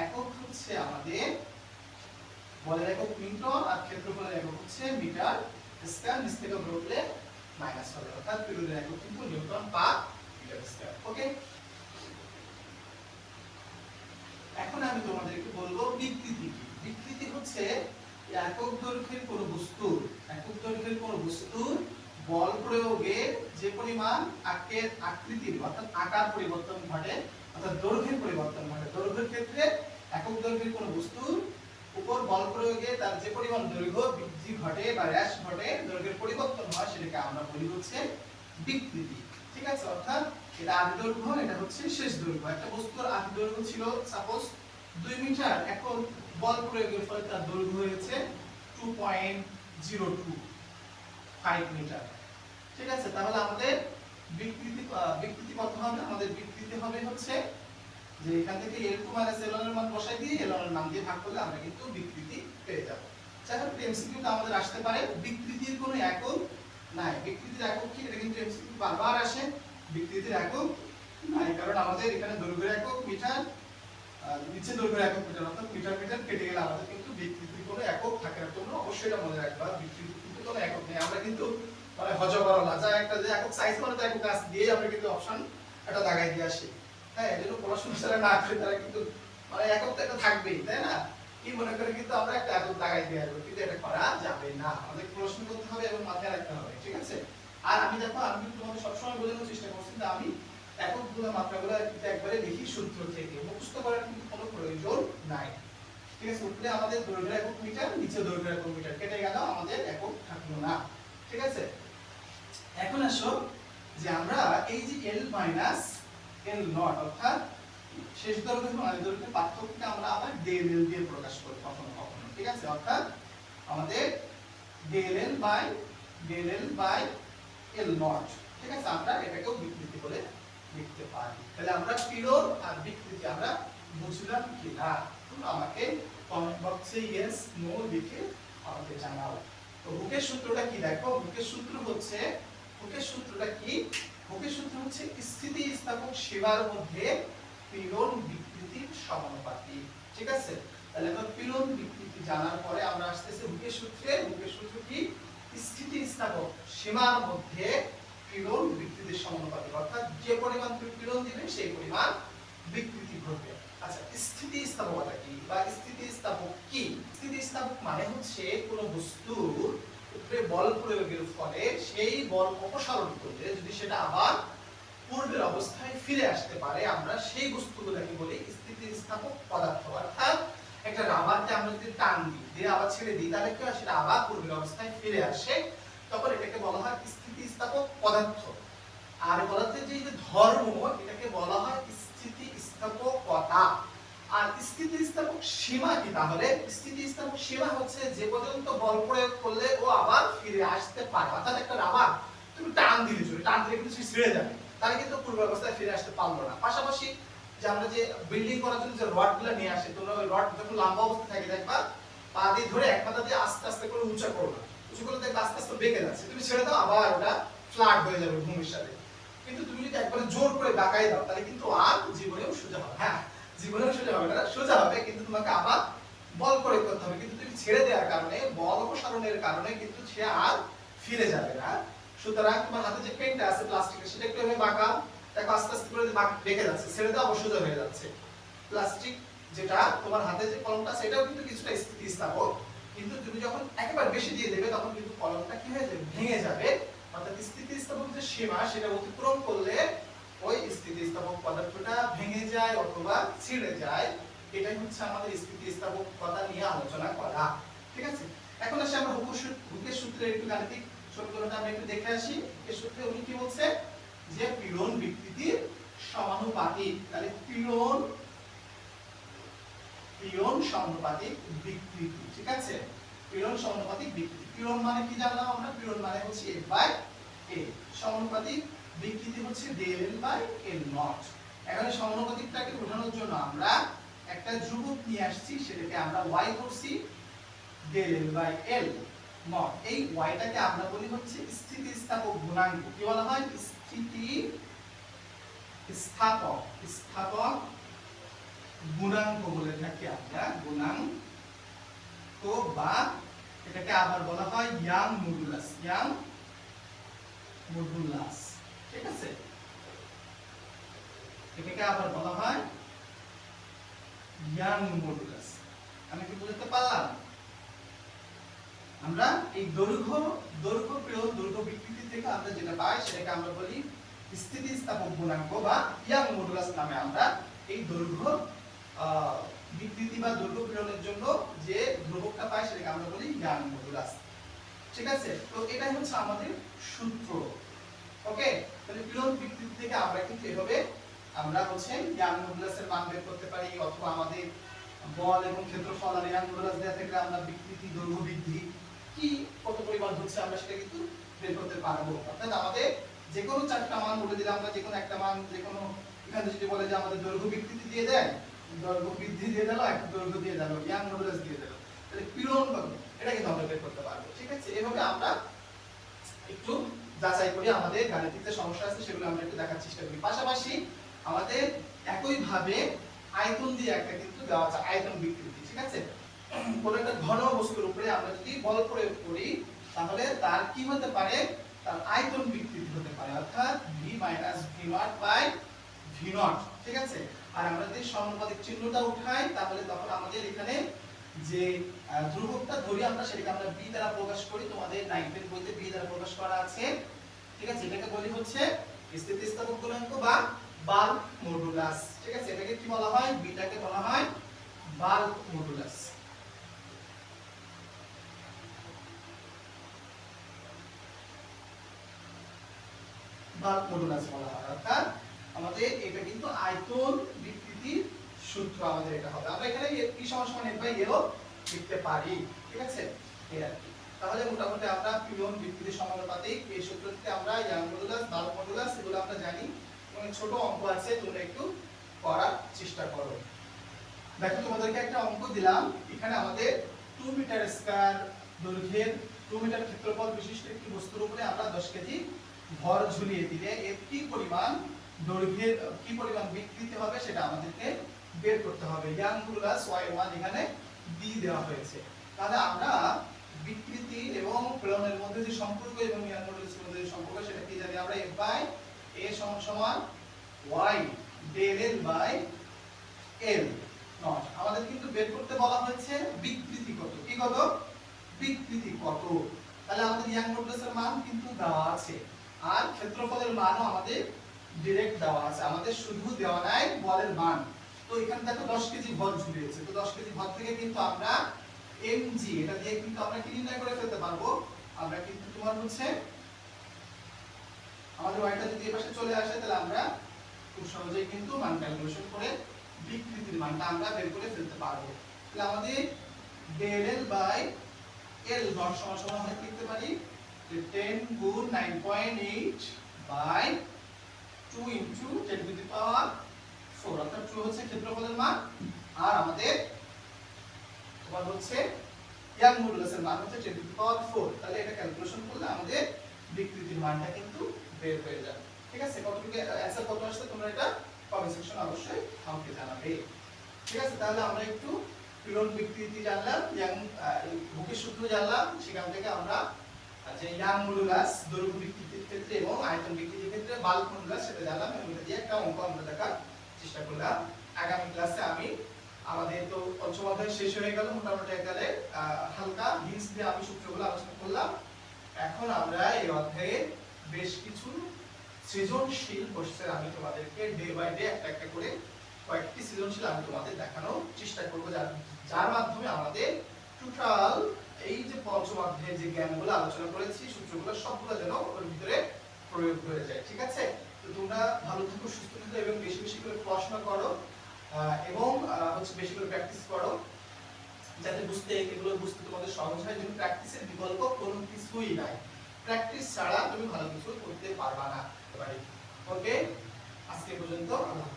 একক হচ্ছে আমাদের বলের একক নিউটন আর ক্ষেত্রফলের একক হচ্ছে মিটার স্কয়ার, নিচ থেকে উপরে মাইনাস হবে। অর্থাৎ পীড়নের একক কিন্তু নিউটন পার মিটার ওকে এখন আমি তোমাদেরকে বলব বিকৃতি। বিকৃতি হচ্ছে একক দৈর্ঘ্যের কোন বস্তুর একক দৈর্ঘ্যের কোন বস্তুর বল প্রয়োগে যে পরিমাণ আকের আকৃতির অর্থাৎ আকার পরিবর্তন ঘটে, অর্থাৎ দৈর্ঘ্যের পরিবর্তন ঘটে। দৈর্ঘ্যের ক্ষেত্রে একক দৈর্ঘ্যের কোন বস্তুর উপর বল প্রয়োগে তার যে পরিমাণ দৈর্ঘ্য বৃদ্ধি ঘটে বা হ্রাস ঘটে, দৈর্ঘ্যের পরিবর্তন হয়, সেটাকে আমরা বলি হচ্ছে বিকৃতি। ঠিক আছে? অর্থাৎ এটা আদি দৈর্ঘ্য, এটা হচ্ছে শেষ দৈর্ঘ্য। একটা বস্তুর আদি দৈর্ঘ্য ছিল সাপোজ দুই মিটার। এখন বল প্রয়োগের ফলে তার দৈর্ঘ্য হয়েছে two point zero two five metre ঠিক আছে? তাহলে আমাদের বিকৃতি বিকৃতি কত হবে। আমাদের বিকৃতি হবে হচ্ছে যে এখান থেকে এল টু মাইনাস এল এর মান বসাই দিয়ে এল এর মান দিয়ে ভাগ করলে আমরা কিন্তু বিকৃতি পেয়ে যাব। যাই হোক এমসিকিউতে আমাদের আসতে পারে। বিকৃতির কোনো একক নাই। বিকৃতির একক কি? এটা কিন্তু এমসিকিউ বারবার আসে। বিকৃতির একক নাই। কারণ আমাদের এখানে দৈর্ঘ্যের একক মিটার। নিচে দৈর্ঘ্যের একক মিটার অর্থাৎ মিটার মিটার কেটে গেলে আমাদের কিন্তু বিকৃতির কোনো একক থাকে না। তোমরা অবশ্যই এটা মনে রাখবা, বিকৃতির কিন্তু কোনো একক নেই। আমরা কিন্তু মানে হজ করলা যা একটা যে একক সাইজ মানে তো একক কাজ দিয়ে আমরা কিন্তু অপশন একটা দাগাই দিয়ে আসি। হ্যাঁ এই জন্য পড়াশোনা যারা না করে তারা কিন্তু মানে একক তো একটা থাকবেই, তাই না? কি মনে করে কিন্তু আমরা একটা একক দাগাই দিয়ে আসব, কিন্তু এটা করা যাবে না। আমাদের প্রশ্ন করতে হবে এবং মাথায় রাখতে হবে, ঠিক আছে? আর আমি দেখো, আমি তোমাকে সবসময় বোঝানোর চেষ্টা করছি যে আমি এককগুলো মাত্রাগুলো একবারে লিখি সূত্র থেকে। মুখস্থ করার কিন্তু কোনো প্রয়োজন নাই। ঠিক আছে, উঠলে আমাদের দৈর্ঘ্য একক মিটার নিচে দৈর্ঘ্য একক মিটার কেটে গেল, আমাদের একক থাকল না। ঠিক আছে? এখন আসো যে আমরা এই যে এল মাইনাস এল নট, অর্থাৎ শেষ দৈর্ঘ্য এবং আদি দৈর্ঘ্যের পার্থক্যকে আমরা আবার ডেল এল দিয়ে প্রকাশ করি কখনো কখনো। ঠিক আছে? অর্থাৎ আমাদের del L by del L by L nought. ঠিক আছে? আমরা এটাকেও বিকৃতি বলে লিখতে পারি। তাহলে আমরা পীড়ন আর বিকৃতি আমরা বুঝলাম কি না তোমরা আমাকে কমেন্ট বক্সে ইয়েস নো লিখে আমাকে জানাও। তো হুকের সূত্রটা কি দেখো? হুকের সূত্র হচ্ছে হুকের সূত্রটা কি? হুকের সূত্র হচ্ছে স্থিতি স্থাপক সীমার মধ্যে পীড়ন বিকৃতির সমানুপাতি। ঠিক আছে? তাহলে আমরা পীড়ন বিকৃতি জানার পরে আমরা আসতেছি হুকের সূত্রে। হুকের সূত্র কি? স্থিতি স্থাপক সীমার মধ্যে পীড়ন বিকৃতির সমানুপাতিক, অর্থাৎ যে পরিমাণ তুমি পীড়ন দিবে, সেই পরিমাণ বিকৃতি ঘটবে। আচ্ছা স্থিতি স্থাপকতা কি বা স্থিতি স্থাপক কি? স্থিতি স্থাপক মানে হচ্ছে কোনো বস্তুর উপরে বল প্রয়োগের ফলে সেই বল অপসারণ করলে যদি সেটা আবার পূর্বের অবস্থায় ফিরে আসতে পারে, আমরা সেই বস্তুগুলোকে বলি স্থিতিস্থাপক পদার্থ। অর্থাৎ একটা রাবারকে আমরা যদি টান দিই, দিয়ে আবার ছেড়ে দিই, তাহলে কি হয়? সেটা আবার পূর্বের অবস্থায় ফিরে আসে। তখন এটাকে বলা হয় স্থিতিস্থাপক পদার্থ। আর পদার্থের যে ধর্ম, এটাকে বলা হয় স্থিতিস্থাপকতা। আর স্থিতিস্থাপক সীমা কি তাহলে? স্থিতিস্থাপক সীমা হচ্ছে যে পর্যন্ত বল প্রয়োগ করলে ও আবার ফিরে আসতে পারে। অর্থাৎ একটা রাবার তুমি টান দিলে চলে, টান দিলে কিন্তু ছিঁড়ে যাবে। তাহলে কিন্তু পূর্ব অবস্থায় ফিরে আসতে পারল না। পাশাপাশি যে আমরা যে বিল্ডিং করার জন্য যে রডগুলো নিয়ে আসে, তোমরা ওই রড যখন লম্বা অবস্থায় থাকে, দেখবা পা দিয়ে ধরে এক পাতা দিয়ে আস্তে আস্তে করে উঁচা করো উঁচু দেখবে আস্তে আস্তে বেঁকে যাচ্ছে। তুমি ছেড়ে দাও, আবার ওটা ফ্ল্যাট হয়ে যাবে ভূমির সাথে। কিন্তু তুমি যদি একবারে জোর করে বাঁকাই দাও, তাহলে কিন্তু আর জীবনেও সোজা হবে। হ্যাঁ জীবনেও সোজা হবে না, সোজা হবে, কিন্তু তোমাকে আবার বল করে করতে হবে। কিন্তু তুমি ছেড়ে দেওয়ার কারণে, বল অপসারণের কারণে কিন্তু সে আর ফিরে যাবে না। সুতরাং তোমার হাতে যে পেনটা আছে প্লাস্টিকের সেটা একটু এভাবে বাঁকা দেখো আস্তে আস্তে করে বাঁক যাচ্ছে, ছেড়ে দাও, আবার সোজা হয়ে যাচ্ছে। প্লাস্টিক যেটা তোমার হাতে যে কলমটা সেটাও কিন্তু কিছুটা স্থিতিস্থাপক কিন্তু তুমি যখন একেবারে বেশি দিয়ে দেবে, তখন কিন্তু কলমটা কি হয়ে যাবে? ভেঙে যাবে। অর্থাৎ স্থিতিস্থাপক যে সীমা, সেটা অতিক্রম করলে ওই স্থিতিস্থাপক পদার্থটা ভেঙে যায় অথবা ছিঁড়ে যায়। এটাই হচ্ছে আমাদের স্থিতিস্থাপকতা নিয়ে আলোচনা করা। ঠিক আছে? এখন আসি আমরা হুকের সূত্র- একটু গাণিতিক সমীকরণটা আমরা একটু দেখে আসি। হুকের সূত্রে উনি কি বলছে? যে পীড়ন বিকৃতির সমানুপাতিক। তাহলে পীড়ন পীড়ন সমানুপাতিক বিকৃতি, ঠিক আছে? পীড়ন সমানুপাতিক বিকৃতি। পীড়ন মানে কি জানলাম আমরা? পীড়ন মানে হচ্ছে f বাই a সমানুপাতিক বিকৃতি হচ্ছে del l by l nought এখানে সমানুপাতিকটাকে বোঝানোর জন্য আমরা একটা ধ্রুবক নিয়ে আসছি, সেটাকে আমরা y করছি del l by L nought এই y টাকে আমরা বলি হচ্ছে স্থিতিস্থাপক গুণাঙ্ক। কি বলা হয়? স্থিতি স্থাপক স্থাপক গুণাঙ্ক বলে থাকি আমরা গুণাঙ্ক বা এটাকে আবার বলা হয় ইয়াং মডুলাস ইয়াং মডুলাস, ঠিক আছে? এটাকে আবার বলা হয় ইয়াং মডুলাস। আমি কি বুঝতে পারলাম? আমরা এই দৈর্ঘ্য দৈর্ঘ্য প্রিয়, দৈর্ঘ্য বিকৃতি থেকে আমরা যেটা পাই, সেটাকে আমরা বলি স্থিতিস্থাপক গুণাঙ্ক বা ইয়াং মডুলাস নামে আমরা এই দৈর্ঘ্য বিকৃতি বা দৈর্ঘ্য প্রেরণের জন্য যে ধ্রুবকটা পাই সেটাকে আমরা বলি ইয়াং মডুলাস ঠিক আছে? তো এটাই হচ্ছে আমাদের সূত্র। ওকে? তাহলে প্রেরণ বিকৃতি থেকে আমরা কিন্তু এভাবে আমরা হচ্ছে ইয়াং মডুলাসের মান বের করতে পারি, অথবা আমাদের বল এবং ক্ষেত্রফল আর ইয়াং মডুলাস দেওয়া থেকে আমরা বিকৃতি, দৈর্ঘ্য বৃদ্ধি কি কত পরিমাণ হচ্ছে আমরা সেটা কিন্তু বের করতে পারব। অর্থাৎ আমাদের যে কোনো চারটা মান বলে দিলে আমরা যে কোনো একটা মান যে কোনো এখানে যদি বলে যে আমাদের দৈর্ঘ্য বিকৃতি দিয়ে দেয় দৈর্ঘ্য বৃদ্ধি দিয়ে দিল, একটা দৈর্ঘ্য দিয়ে দিল, ইয়াং মডুলাস দিয়ে দিল। তাহলে পীড়ন কত এটা কিন্তু আমরা বের করতে পারব, ঠিক আছে? এভাবে আমরা একটু যাচাই করি আমাদের গাণিতিক যে সমস্যা আছে, সেগুলো আমরা একটু দেখার চেষ্টা করি। পাশাপাশি আমাদের একই আয়তন দিয়ে একটা কিন্তু দেওয়া আছে, আয়তন বিকৃতি, ঠিক আছে? কোন একটা ঘন বস্তুর উপরে আমরা যদি বল প্রয়োগ করি, তাহলে তার কি হতে পারে? তার আয়তন বিকৃতি হতে পারে, অর্থাৎ v v নট বাই ঠিক আছে? আর আমরা যদি সমানুপাতিক চিহ্নটা উঠাই, তাহলে তখন আমাদের এখানে যে ধ্রুবকটা ধরি, আমরা সেটাকে আমরা b দ্বারা প্রকাশ করি। তোমাদের নাইনটেন বইতে b দ্বারা প্রকাশ করা আছে। ঠিক আছে? এটাকে বলি হচ্ছে স্থিতিস্থাপক গুণাঙ্ক বা বাল্ক মডুলাস ঠিক আছে? এটাকে কি বলা হয়? বিটাকে বলা হয় বাল্ক মডুলাস বাল্ক মডুলাস বলা হয়, অর্থাৎ আমাদের এটা কিন্তু আয়তন বিকৃতির সূত্র আমাদের এটা হবে। আমরা এখানে কি সমান সমান f বাই এও লিখতে পারি, ঠিক আছে? এই আর কি। তাহলে মোটামুটি আমরা পিওন বিকৃতি সমানুপাতিক এই সূত্র আমরা ইয়াং মডুলাস বাল্ক মডুলাস এগুলো আমরা জানি। এবং ছোট অঙ্ক আছে, তোমরা একটু করার চেষ্টা করো। দেখো, তোমাদেরকে একটা অঙ্ক দিলাম। এখানে আমাদের 2 মিটার স্কয়ার দৈর্ঘ্যের 2 মিটার ক্ষেত্রফল বিশিষ্ট একটি বস্তুর উপরে আমরা 10 কেজি ভর ঝুলিয়ে দিলে এর কি পরিমাণ? দৈর্ঘ্যের কি পরিমাণ বিকৃতি হবে সেটা আমাদেরকে বের করতে হবে। ইয়াং মডুলাস y1 এখানে দিয়ে দেওয়া হয়েছে। তাহলে আমরা বিকৃতি এবং প্রেরণের মধ্যে যে সম্পর্ক এবং ইয়াং মডুলাসের মধ্যে যে সম্পর্ক, সেটা কি জানি আমরা f বাই এ সমান Y y L by L nought. আমাদের কিন্তু বের করতে বলা হয়েছে বিকৃতি কত। কি কত? বিকৃতি কত। তাহলে আমাদের ইয়াং মান কিন্তু দেওয়া আছে। আর ক্ষেত্রফলের মানও আমাদের ডিরেক্ট দেওয়া আছে। আমাদের শুধু দেওয়া নাই, বলের মান। তো এখানে দেখো 10 কেজি ভর ঝুলিয়েছে। তো 10 কেজি ভর থেকে কিন্তু আমরা mg এটা দিয়ে কিন্তু আমরা কি নির্ণয় করে ফেলতে পারব? আমরা কিন্তু তোমার হচ্ছে, আমাদের ওয়াইটা যদি এই পাশে চলে আসে, তাহলে আমরা খুব সহজেই কিন্তু মান ক্যালকুলেশন করে বিকৃতির মানটা আমরা বের করে ফেলতে পারব। তাহলে আমাদের del l by l nought সমান সমান আমরা লিখতে পারি 10 গুণ 9.8 by 2 into 10 to the power 4 অর্থাৎ 2 হচ্ছে ক্ষেত্রফলের মান, আর আমাদের তোমার হচ্ছে ইয়াং মডুলাসের মান হচ্ছে 10 টু দি পাওয়ার 4 তাহলে এটা ক্যালকুলেশন করলে আমাদের বিকৃতির মানটা কিন্তু বের হয়ে যাবে। ঠিক আছে? কতটুকু অ্যানসার কত আসছে তোমরা এটা কমেন্ট সেকশন অবশ্যই আমাকে জানাবে। ঠিক আছে? তাহলে আমরা একটু পীড়ন বিকৃতি জানলাম ইয়াং বুকের সূত্র জানলাম, সেখান থেকে আমরা যে ইয়াং মডুলাস দৈর্ঘ্য বিকৃতির ক্ষেত্রে এবং আয়তন বিকৃতির ক্ষেত্রে বাল্ক মডুলাস সেটা জানলাম, এবং এটা দিয়ে একটা অঙ্ক আমরা দেখার চেষ্টা করলাম। আগামী ক্লাসে আমি আমাদের তো পঞ্চম শেষ হয়ে গেল, মোটামুটি একালে হালকা হিন্স দিয়ে আমি সূত্রগুলো আলোচনা করলাম। এখন আমরা এই অধ্যায়ে বেশ কিছু সৃজনশীল কোশ্চেন আমি তোমাদেরকে ডে বাই ডে একটা একটা করে কয়েকটি সৃজনশীল আমি তোমাদের দেখানোর চেষ্টা করব, যার যার মাধ্যমে আমাদের টোটাল এই যে পঞ্চম যে জ্ঞানগুলো আলোচনা করেছি, সূত্রগুলো সবগুলো যেন ওর ভিতরে প্রয়োগ হয়ে যায়, ঠিক আছে? তো তোমরা ভালো থাকো, সুস্থ থাকো এবং বেশি বেশি করে পড়াশোনা করো এবং হচ্ছে বেশি করে প্র্যাকটিস করো, যাতে বুঝতে, এগুলো বুঝতে তোমাদের সহজ হয়। যেন প্র্যাকটিসের বিকল্প কোনো কিছুই নাই। প্র্যাকটিস ছাড়া তুমি ভালো কিছু করতে পারবা না ওকে আজকে পর্যন্ত আল্লাহ